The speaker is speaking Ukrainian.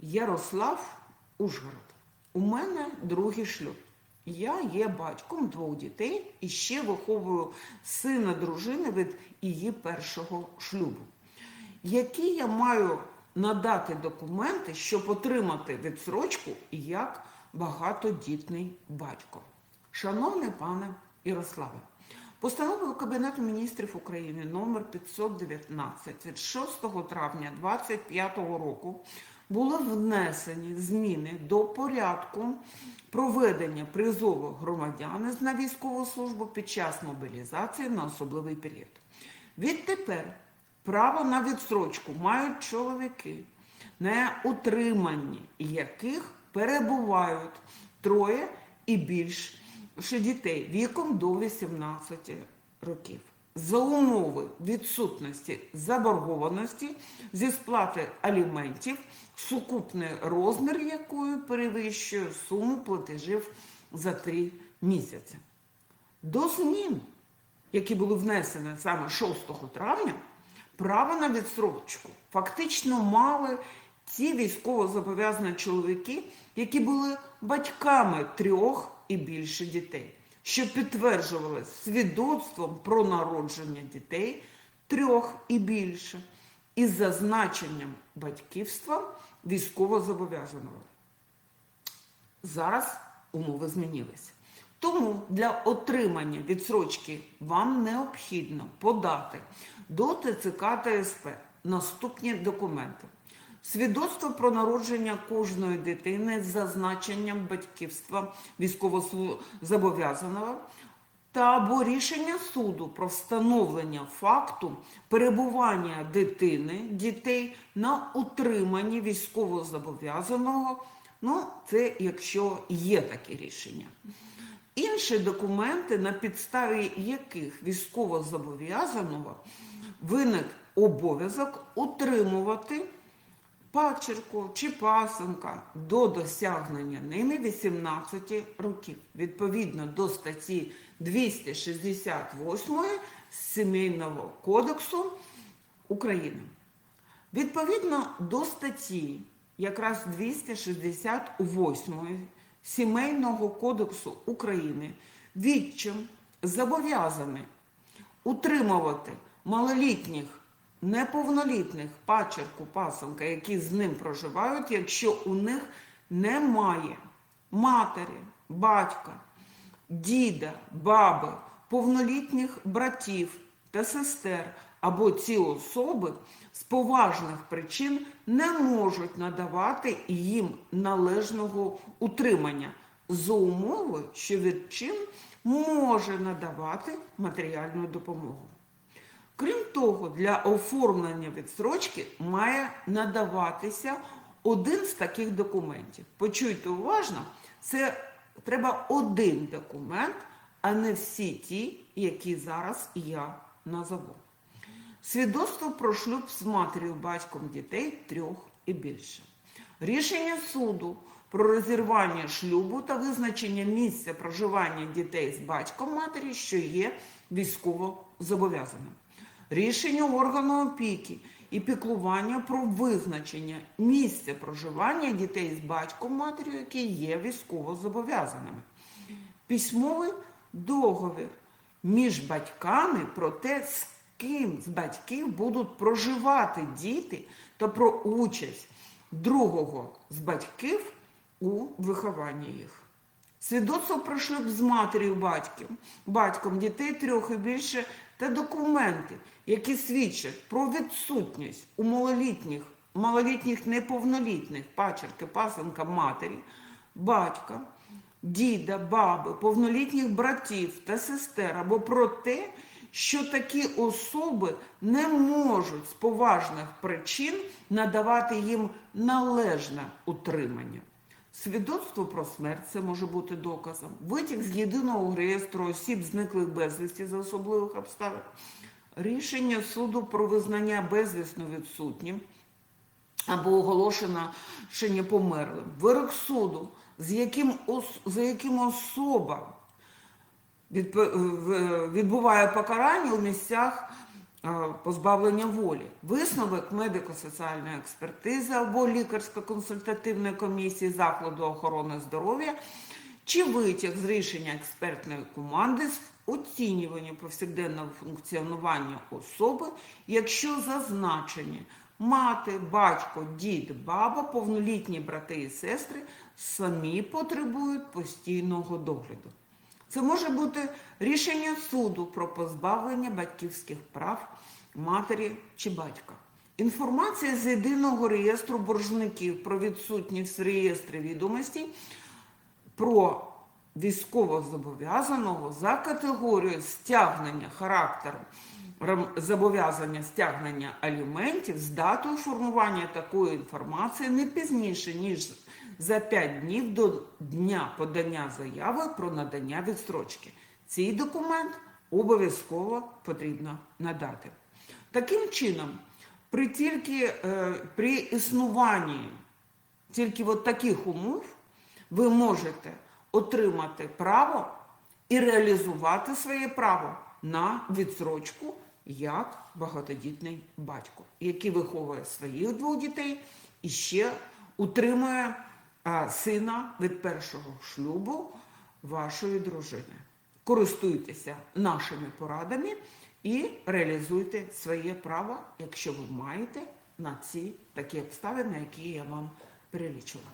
Ярослав Ужгород. У мене другий шлюб. Я є батьком двох дітей і ще виховую сина дружини від її першого шлюбу. Які я маю надати документи, щоб отримати відсрочку як багатодітний батько? Шановний пане Ярославе, Постановою Кабінету міністрів України номер 519 від 6 травня 2025 року були внесені зміни до порядку проведення призову громадян на військову службу під час мобілізації на особливий період. Відтепер право на відсрочку мають чоловіки, на утриманні яких перебувають троє і більше дітей віком до 18 років. За умови відсутності заборгованості зі сплати аліментів, сукупний розмір якої перевищує суму платежів за три місяці. До змін, які були внесені саме 6 травня, право на відсрочку фактично мали ті військовозобов'язані чоловіки, які були батьками трьох і більше дітей, що підтверджували свідоцтвом про народження дітей трьох і більше, із зазначенням батьківства військовозобов'язаного. Зараз умови змінилися. Тому для отримання відсрочки вам необхідно подати до ТЦК та СП наступні документи. Свідоцтво про народження кожної дитини з зазначенням батьківства військовозобов'язаного та або рішення суду про встановлення факту перебування дитини, дітей на утриманні військовозобов'язаного. Ну, це якщо є таке рішення. Інші документи, на підставі яких військовозобов'язаного виник обов'язок утримувати пачерку чи пасенка до досягнення ними 18 років, відповідно до статті 268 Сімейного кодексу України. Відповідно до статті якраз 268 Сімейного кодексу України відчим зобов'язаний утримувати малолітніх неповнолітних пачерку пасенка, які з ним проживають, якщо у них немає матері, батька, діда, баби, повнолітніх братів та сестер, або ці особи з поважних причин не можуть надавати їм належного утримання за умови, що відчин може надавати матеріальну допомогу. Крім того, для оформлення відстрочки має надаватися один з таких документів. Почуйте уважно, це треба один документ, а не всі ті, які зараз я назову. Свідоцтво про шлюб з матір'ю батьком дітей трьох і більше. Рішення суду про розірвання шлюбу та визначення місця проживання дітей з батьком матері, що є військово зобов'язаним рішення органу опіки і піклування про визначення місця проживання дітей з батьком матір'ю, які є військово зобов'язаними. Письмовий договір між батьками про те, з ким з батьків будуть проживати діти та про участь другого з батьків у вихованні їх. Свідоцтво про шлюб з матір'ю батьком, батьком дітей трьох і більше та документи, які свідчать про відсутність у малолітніх, малолітніх неповнолітних пачерки, пасенка матері, батька, діда, баби, повнолітніх братів та сестер, або про те, що такі особи не можуть з поважних причин надавати їм належне утримання. Свідоцтво про смерть це може бути доказом. Витік з єдиного реєстру осіб, зниклих безвісті за особливих обставин. Рішення суду про визнання безвісно відсутнім або оголошено ще не померлим. Вирок суду, з яким, за яким особа відбуває покарання у місцях позбавлення волі. Висновок медико-соціальної експертизи або лікарсько-консультативної комісії закладу охорони здоров'я чи витяг з рішення експертної команди з оцінювання повсякденного функціонування особи, якщо зазначені мати, батько, дід, баба, повнолітні брати і сестри самі потребують постійного догляду. Це може бути рішення суду про позбавлення батьківських прав матері чи батька. Інформація з єдиного реєстру боржників про відсутність в реєстрі відомостей про військовозобов'язаного за категорією стягнення характеру зобов'язання стягнення аліментів з датою формування такої інформації не пізніше, ніж за 5 днів до дня подання заяви про надання відстрочки. Цей документ обов'язково потрібно надати. Таким чином, при тільки е, при існуванні тільки от таких умов ви можете отримати право і реалізувати своє право на відсрочку як багатодітний батько, який виховує своїх двох дітей і ще утримує а, сина від першого шлюбу вашої дружини. Користуйтеся нашими порадами і реалізуйте своє право, якщо ви маєте на ці такі обставини, які я вам перелічила.